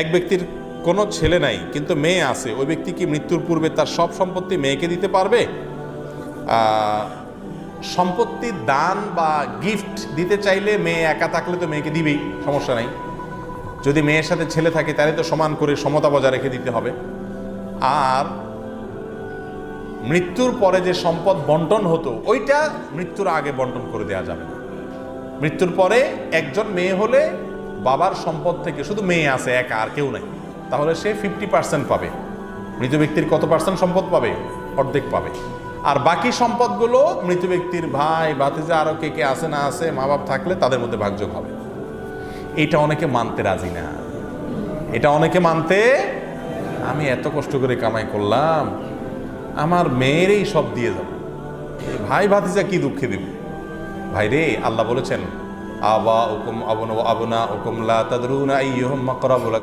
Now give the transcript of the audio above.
এক ব্যক্তির কোনো ছেলে নাই, কিন্তু মেয়ে আছে। ওই ব্যক্তি কি মৃত্যুর পূর্বে তার সব সম্পত্তি মেয়েকে দিতে পারবে? সম্পত্তি, দান বা গিফট দিতে চাইলে মেয়ে একা থাকলে তো মেয়েকে দিবেই, সমস্যা নাই। যদি মেয়ের সাথে ছেলে থাকে, তাহলে তো সমান করে সমতা বজায় রেখে দিতে হবে। আর মৃত্যুর পরে যে সম্পদ বন্টন হতো, ওইটা মৃত্যুর আগে বন্টন করে দেওয়া যাবে মৃত্যুর পরে একজন মেয়ে হলে বাবার সম্পদ থেকে শুধু মেয়ে আছে, একা, আর কেউ নাই। তাহলে সে ফিফটি পার্সেন্ট পাবে। মৃত ব্যক্তির কত পার্সেন্ট সম্পদ পাবে? অর্ধেক পাবে। আর বাকি সম্পদগুলো মৃত ব্যক্তির ভাই বাতিজা আরও কে কে আছে, না আছে মা বাপ থাকলে তাদের মধ্যে ভাগযোগ হবে। এটা অনেকে মানতে রাজি না। এটা অনেকে মানতে, আমি এত কষ্ট করে কামাই করলাম, আমার মেয়েরই সব দিয়ে যাব। ভাই, ভাতিজা কি দুঃখে দেবে? ভাই রে আল্লাহ বলেছেন آباؤكم وأبناؤكم لا تدرون أيهم أقرب لكم